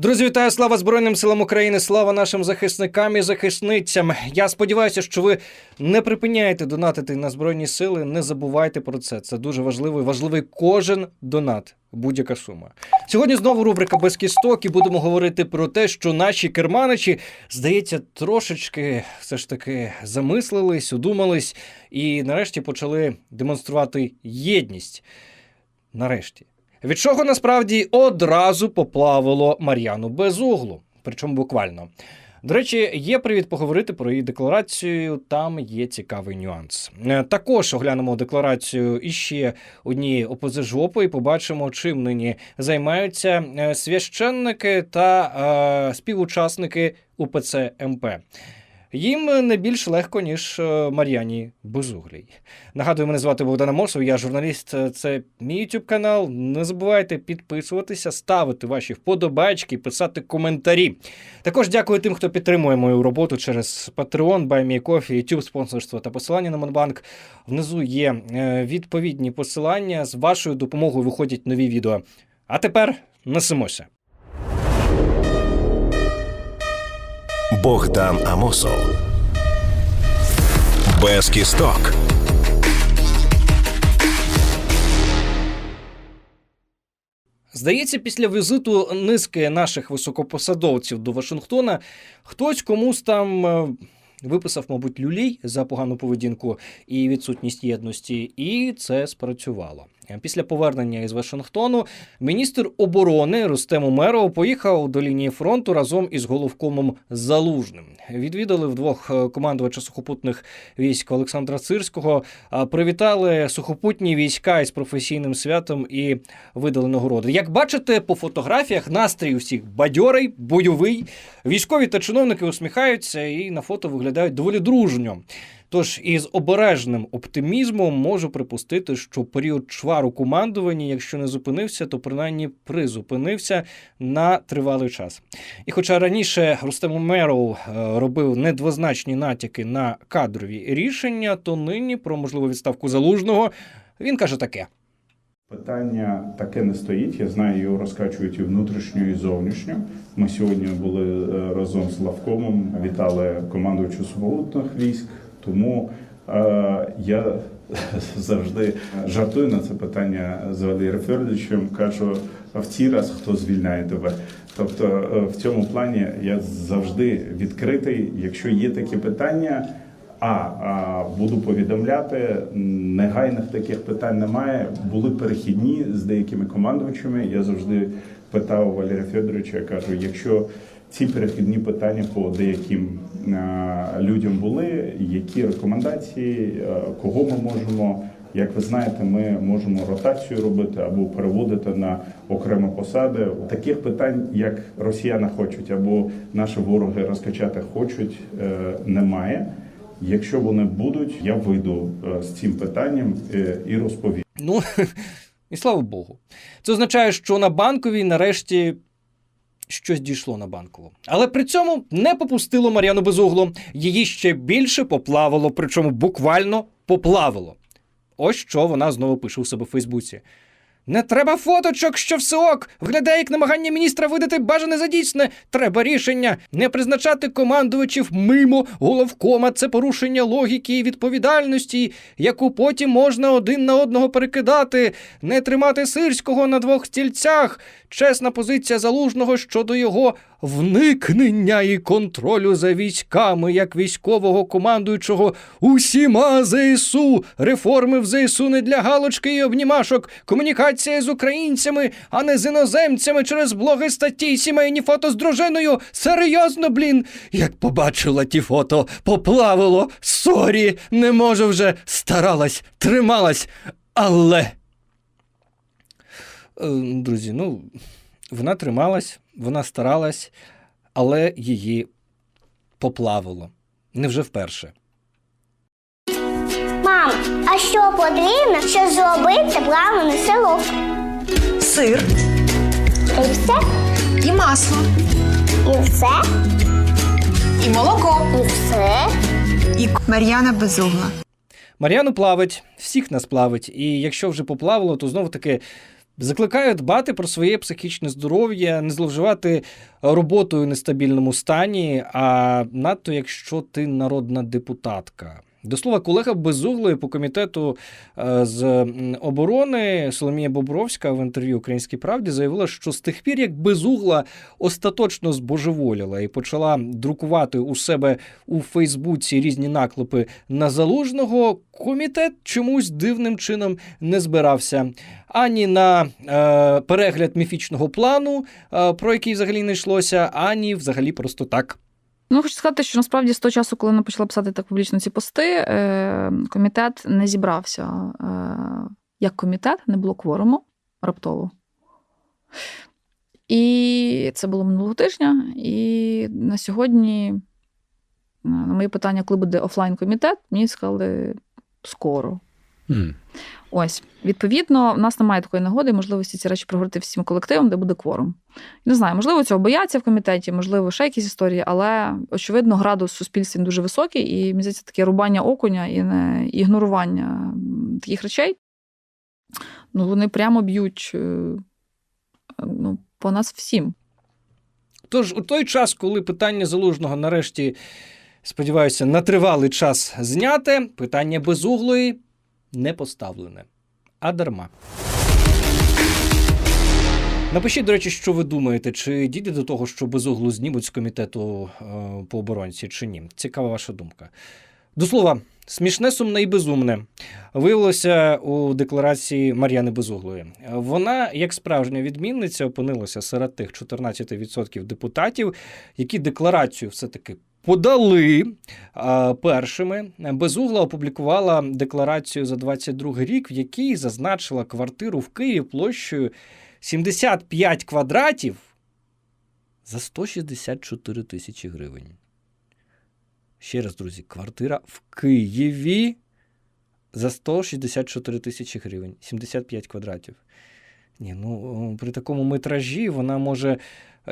Друзі, вітаю! Слава Збройним силам України! Слава нашим захисникам і захисницям! Я сподіваюся, що ви не припиняєте донатити на збройні сили. Не забувайте про це. Це дуже важливо. і Важливий кожен донат, будь-яка сума. Сьогодні знову рубрика без кісток і будемо говорити про те, що наші керманичі, здається, трошечки все ж таки замислились, удумались і нарешті почали демонструвати єдність. Нарешті. Від чого насправді одразу поплавило Мар'яну Безуглу, причому буквально. До речі, є привід поговорити про її декларацію. Там є цікавий нюанс. Е, Також оглянемо декларацію іще однієї опозижопи і побачимо, чим нині займаються е, священники та е, співучасники УПЦ МП. Їм не більш легко, ніж е, Мар'яні Безуглій. Нагадую, мене звати Богдан Амосов, я журналіст. е, Це мій YouTube канал. Не забувайте підписуватися, ставити ваші вподобайки, писати коментарі. Також дякую тим, хто підтримує мою роботу через Patreon, BuyMeCoffee, YouTube спонсорство та посилання на Монбанк. Внизу є е, відповідні посилання. З вашою допомогою виходять нові відео. А тепер несемося. Богдан Амосов. Без кісток. Здається, після візиту низки наших високопосадовців до Вашингтона хтось комусь там е, виписав, мабуть, люлей за погану поведінку і відсутність єдності, і це спрацювало. Після повернення із Вашингтону міністр оборони Рустем Умеров поїхав до лінії фронту разом із головкомом Залужним. Відвідали вдвох е, командувача сухопутних військ Олександра Цирського, привітали сухопутні війська із професійним святом і видали нагороди. Як бачите, по фотографіях настрій у всіх бадьорий, бойовий. Військові та чиновники усміхаються і на фото виглядають доволі дружньо. Тож із обережним оптимізмом можу припустити, що період чвар у командуванні, якщо не зупинився, то принаймні призупинився на тривалий час. І хоча раніше Рустем Умеров е, робив недвозначні натяки на кадрові рішення, то нині про можливу відставку залужного він каже таке. Питання таке не стоїть. Я знаю, його розкачують і внутрішньо, і зовнішньо. Ми сьогодні були е, разом з Лавкомом, вітали командувачу сухопутних військ. Тому е, я завжди жартую на це питання з Валерієм Федоровичем, кажу, в цей раз хто звільняє тебе. Тобто, е, в цьому плані я завжди відкритий. Якщо є такі питання, а, а буду повідомляти, негайних таких питань немає. Були перехідні з деякими командувачами. Я завжди питав Валерія Федоровича, кажу, якщо ці перехідні питання по деяким людям були, які рекомендації, кого ми можемо. Як ви знаєте, ми можемо ротацію робити або переводити на окремі посади. Таких питань, як росіяни хочуть, або наші вороги розкачати хочуть, е, немає. Якщо вони будуть, я вийду е, з цим питанням е, і розповім. Ну і слава Богу. Це означає, що на банковій нарешті. Щось дійшло на банкову. Але при цьому не попустило Мар'яну Безуглу. Її ще більше поплавило, причому буквально поплавило. Ось що вона знову пише у себе в Фейсбуці. Не треба фоточок, що все ок. Виглядає як намагання міністра видати бажане за дійсне. Треба рішення. Не призначати командувачів мимо головкома. Це порушення логіки і відповідальності, яку потім можна один на одного перекидати. Не тримати сирського на двох стільцях. Чесна позиція залужного щодо його вникнення і контролю за військами як військового командуючого усіма ЗСУ. Реформи в ЗСУ не для галочки і обнімашок. Комунікація з українцями, а не з іноземцями через блоги статті, сімейні фото з дружиною. Серйозно, блін. Як побачила ті фото, поплавило. Сорі, не можу вже. Старалась, трималась, але. Е, Друзі, ну, вона трималась, вона старалась, але її поплавило. Невже вперше. Мам, а що потрібно, щоб зробити плавлений сирок? сир І все, і масло, і все, і молоко, і все. і Мар'яна Безугла. Мар'яну плавить, всіх нас плавить, і якщо вже поплавило, то знову таки Закликаю дбати про своє психічне здоров'я, не зловживати роботою в нестабільному стані, а надто якщо ти народна депутатка. До слова, колега Безуглої по комітету е, з оборони Соломія Бобровська в інтерв'ю Українській правді заявила, що з тих пір, як Безугла остаточно збожеволіла і почала друкувати у себе у Фейсбуці різні наклепи на залужного, комітет чомусь дивним чином не збирався ані на е, перегляд міфічного плану, е, про який взагалі не йшлося, ані взагалі просто так. Ну, хочу сказати, що насправді з того часу, коли вона почала писати так публічно ці пости, е, комітет не зібрався е, як комітет, не було кворуму раптово. І це було минулого тижня. І на сьогодні, е, на моє питання, коли буде офлайн-комітет, мені сказали скоро. Ось, відповідно, в нас немає такої нагоди, і можливості ці речі проговорити всім колективом, де буде кворум. Не знаю, можливо, цього бояться в комітеті, можливо, ще якісь історії, але очевидно, градус в суспільстві дуже високий, і здається, таке рубання окуня і не ігнорування таких речей. Ну, вони прямо б'ють е, ну, по нас всім. Тож у той час, коли питання залужного нарешті, сподіваюся, на тривалий час зняте, питання безуглої не поставлене. А дарма. Напишіть, до речі, що ви думаєте, чи дійде до того, що безуглу знімуть з комітету е, по оборонці, чи ні? Цікава ваша думка. До слова, смішне, сумне і безумне виявилося у декларації Мар'яни Безуглої. Вона, як справжня відмінниця, опинилася серед тих 14% депутатів, які декларацію все-таки подали першими. Безугла опублікувала декларацію за 22 рік, в якій зазначила квартиру в Києві площею 75 квадратів за 164 тисячі гривень. Ще раз, друзі, квартира в Києві за 164 тисячі гривень, 75 квадратів. Ні, ну при такому метражі вона може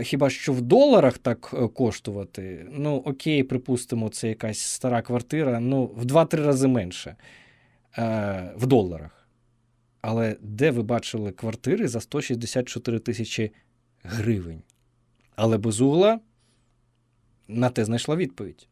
хіба що в доларах так е, коштувати. Ну, окей, припустимо, це якась стара квартира, ну, в 2-3 рази менше е, в доларах. Але де ви бачили квартири за 164 тисячі гривень? Але безугла на те знайшла відповідь.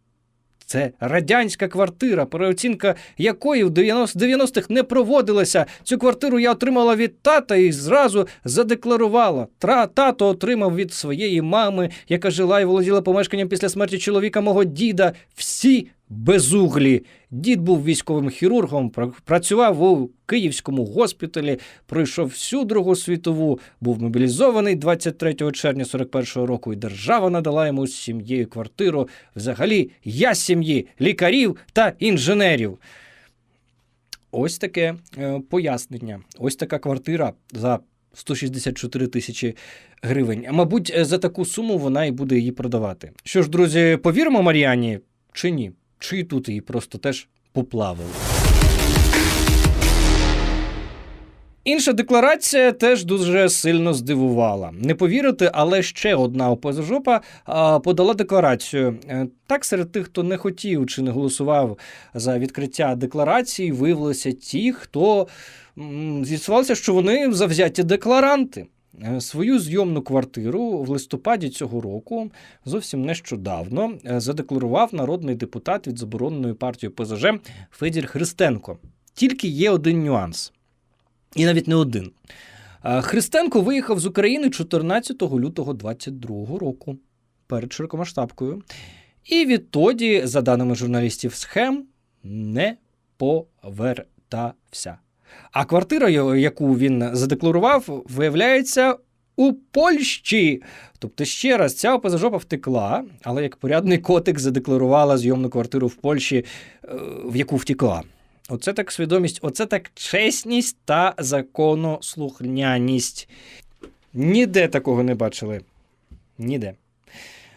Це радянська квартира, переоцінка якої в 90-х не проводилася. Цю квартиру я отримала від тата і зразу задекларувала. Тра тато отримав від своєї мами, яка жила і володіла помешканням після смерті чоловіка мого діда. Всі безуглі. Дід був військовим хірургом, працював у Київському госпіталі, пройшов всю Другу світову, був мобілізований 23 червня 41-го року, і держава надала йому з сім'єю квартиру. Взагалі, я сім'ї лікарів та інженерів. Ось таке е, пояснення. Ось така квартира за 164 тисячі гривень. Мабуть, е, за таку суму вона і буде її продавати. Що ж, друзі, повіримо Мар'яні чи ні? Чи тут її просто теж поплавили? Інша декларація теж дуже сильно здивувала. Не повірите, але ще одна ОПЗЖОПа а, подала декларацію. Е, Так, серед тих, хто не хотів чи не голосував за відкриття декларації, виявилися ті, хто з'ясувалося, що вони завзяті декларанти. Е, Свою зйомну квартиру в листопаді цього року зовсім нещодавно е, задекларував народний депутат від забороненої партії ПЗЖ Федір Христенко. Тільки є один нюанс. І навіть не один. Христенко виїхав з України 14 лютого 22 року перед широкомасштабкою. І відтоді, за даними журналістів схем, не повертався. А квартира, яку він задекларував, виявляється у Польщі. Тобто, ще раз, ця ОПЗЖОПа втекла, але як порядний котик задекларувала зйомну квартиру в Польщі, е, в яку втекла. Оце так свідомість, оце так чесність та законослухняність. Ніде такого не бачили. Ніде.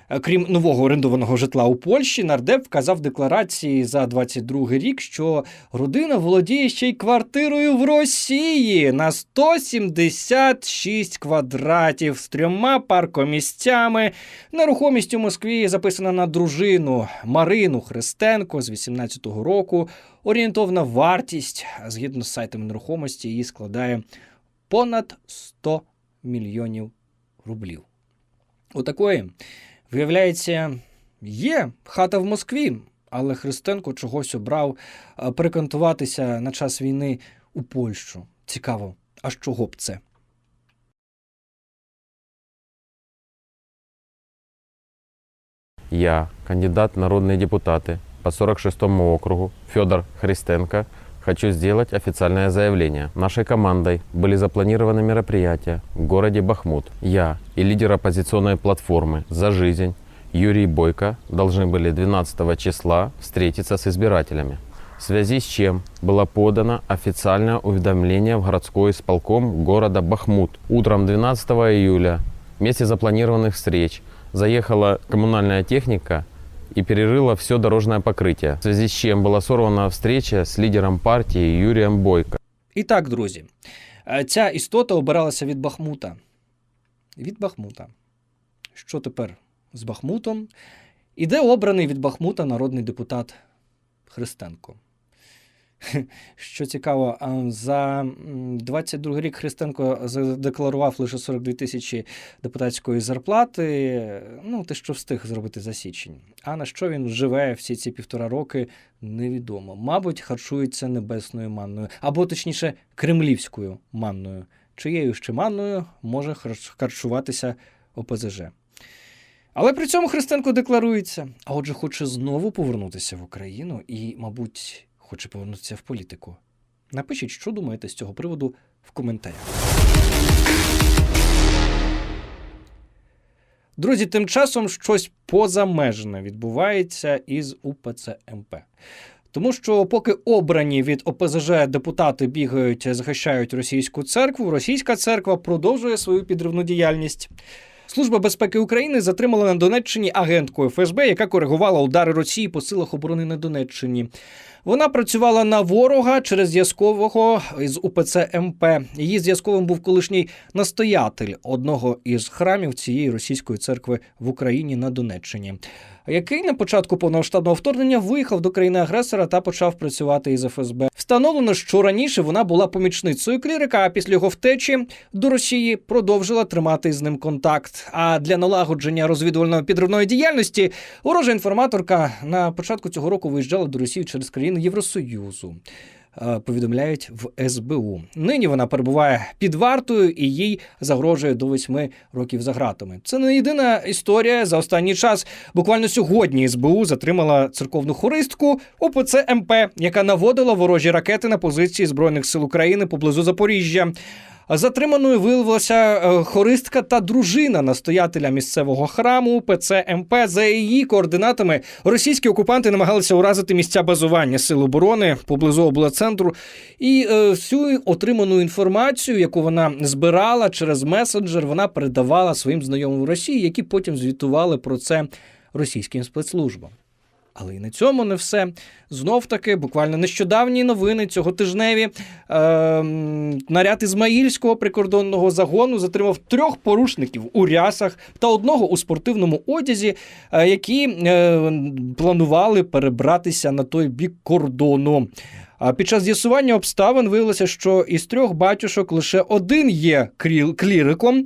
Е, Крім нового орендованого житла у Польщі, нардеп вказав декларації за 22 рік, що родина володіє ще й квартирою в Росії на 176 квадратів з трьома паркомісцями. Нерухомість у Москві записана на дружину Марину Христенко з 18-го року. Орієнтовна вартість згідно з сайтом нерухомості її складає понад 100 мільйонів рублів. У такої, виявляється, є хата в Москві, але Христенко чогось обрав е, перекантуватися на час війни у Польщу. Цікаво, а з чого б це? Я, кандидат в народные депутаты по 46 округу Федор Христенко, хочу сделать официальное заявление. Нашей командой были запланированы мероприятия в городе Бахмут. Я и лидер оппозиционной платформы «За жизнь» Юрий Бойко должны были 12 числа встретиться с избирателями. В связи с чем было подано официальное уведомление в городской исполком города Бахмут. Утром 12 июля вместе запланированных встреч заехала коммунальная техника и перерыла все дорожное покрытие, в связи с чем была сорвана встреча с лидером партии Юрием Бойко. І так, друзі, е, ця істота обиралася від Бахмута. Від Бахмута. Що тепер з Бахмутом? Іде обраний від Бахмута народний депутат Христенко. Що цікаво, за м, 22 рік Христенко задекларував лише 42 тисячі депутатської зарплати. Ну, те, що встиг зробити за січень. А на що він живе всі ці півтора роки, невідомо. Мабуть, харчується небесною манною, або точніше, кремлівською манною. Чиєю ще манною може харч- харчуватися ОПЗЖ. Але при цьому Христенко декларується, а отже, хоче знову повернутися в Україну і, мабуть, хоче повернутися в політику. Напишіть, що думаєте з цього приводу в коментарях. Друзі, тим часом щось позамежне відбувається із УПЦ МП. Тому що поки обрані від ОПЗЖ депутати бігають, захищають російську церкву, російська церква продовжує свою підривну діяльність. Служба безпеки України затримала на Донеччині агентку ФСБ, яка коригувала удари Росії по силах оборони на Донеччині. Вона працювала на ворога через зв'язкового із УПЦ МП. Її зв'язковим був колишній настоятель одного із храмів цієї російської церкви в Україні на Донеччині, який на початку повномасштабного вторгнення виїхав до країни-агресора та почав працювати із ФСБ. Встановлено, що раніше вона була помічницею клірика, а після його втечі до Росії продовжила тримати з ним контакт. А для налагодження розвідувальної підривної діяльності ворожа інформаторка на початку цього року виїжджала до Росії через країни Євросоюзу. Е, Повідомляють в СБУ. Нині вона перебуває під вартою і їй загрожує до восьми років за ґратами. Це не єдина історія за останній час. Буквально сьогодні СБУ затримала церковну хористку ОПЦ МП, яка наводила ворожі ракети на позиції збройних сил України поблизу Запоріжжя. Затриманою виявилася е, хористка та дружина настоятеля місцевого храму ПЦ МП. За її координатами російські окупанти намагалися уразити місця базування сил оборони поблизу облацентру. І е, всю отриману інформацію, яку вона збирала через месенджер, вона передавала своїм знайомим в Росії, які потім звітували про це російським спецслужбам. Але і на цьому не все. Знов таки, буквально нещодавні новини цього тижневі. Е, наряд Ізмаїльського прикордонного загону затримав трьох порушників у рясах та одного у спортивному одязі, е, які е, планували перебратися на той бік кордону. А під час з'ясування обставин виявилося, що із трьох батюшок лише один є кліриком.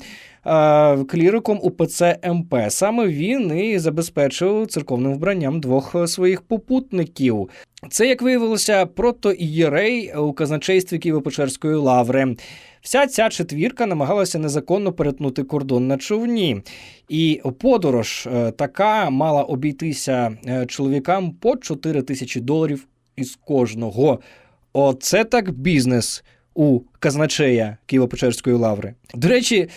Кліриком УПЦ МП. Саме він і забезпечив церковним вбранням двох е, своїх попутників. Це, як виявилося, протоієрей у казначействі Києво-Печерської лаври. Вся ця четвірка намагалася незаконно перетнути кордон на човні. І подорож е, така мала обійтися е, чоловікам по 4 тисячі доларів із кожного. Оце так бізнес у казначея Києво-Печерської лаври. До речі,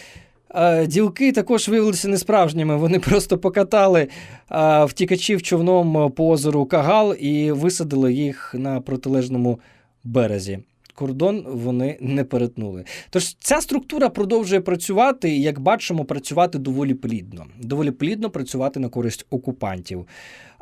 е, ділки також виявилися несправжніми. Вони просто покатали е, втікачів човном по озеру Кагал і висадили їх на протилежному березі. Кордон вони не перетнули. Тож ця структура продовжує працювати, і як бачимо, працювати доволі плідно. Доволі плідно працювати на користь окупантів.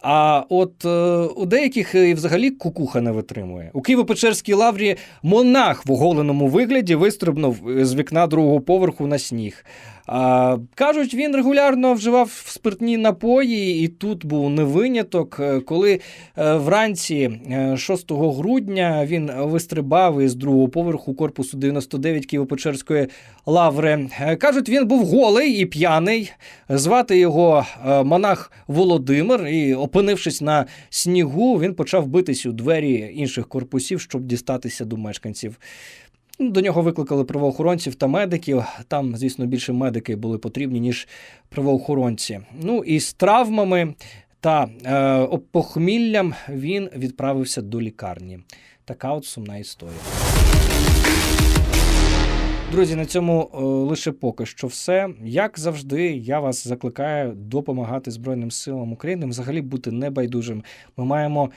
А от е, у деяких і взагалі кукуха не витримує. У Києво-Печерській лаврі монах в оголеному вигляді вистрибнув з вікна другого поверху на сніг. А, кажуть, він регулярно вживав спиртні напої, і тут був не виняток. Е, Коли е, вранці е, 6 грудня він вистрибав із другого поверху корпусу 99 Києво-Печерської лаври. Е, Кажуть, він був голий і п'яний. Звати його е, монах Володимир, і, опинившись на снігу, він почав битись у двері інших корпусів, щоб дістатися до мешканців. До нього викликали правоохоронців та медиків. Там, звісно, більше медики були потрібні, ніж правоохоронці. Ну і з травмами та е, похміллям він відправився до лікарні. Така от сумна історія. Друзі, на цьому е, лише поки що все. Як завжди, я вас закликаю допомагати Збройним силам України, взагалі бути небайдужим. Ми маємо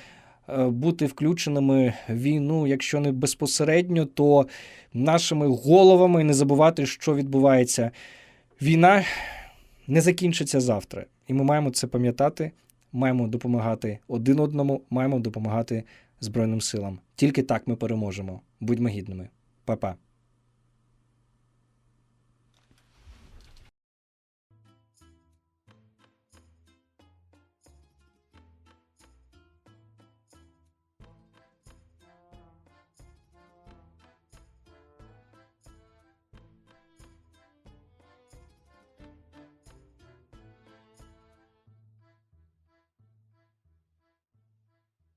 е, бути включеними в війну, якщо не безпосередньо, то нашими головами не забувати, що відбувається. Війна не закінчиться завтра. І ми маємо це пам'ятати, маємо допомагати один одному, маємо допомагати Збройним силам. Тільки так ми переможемо. Будьмо гідними. Па-па.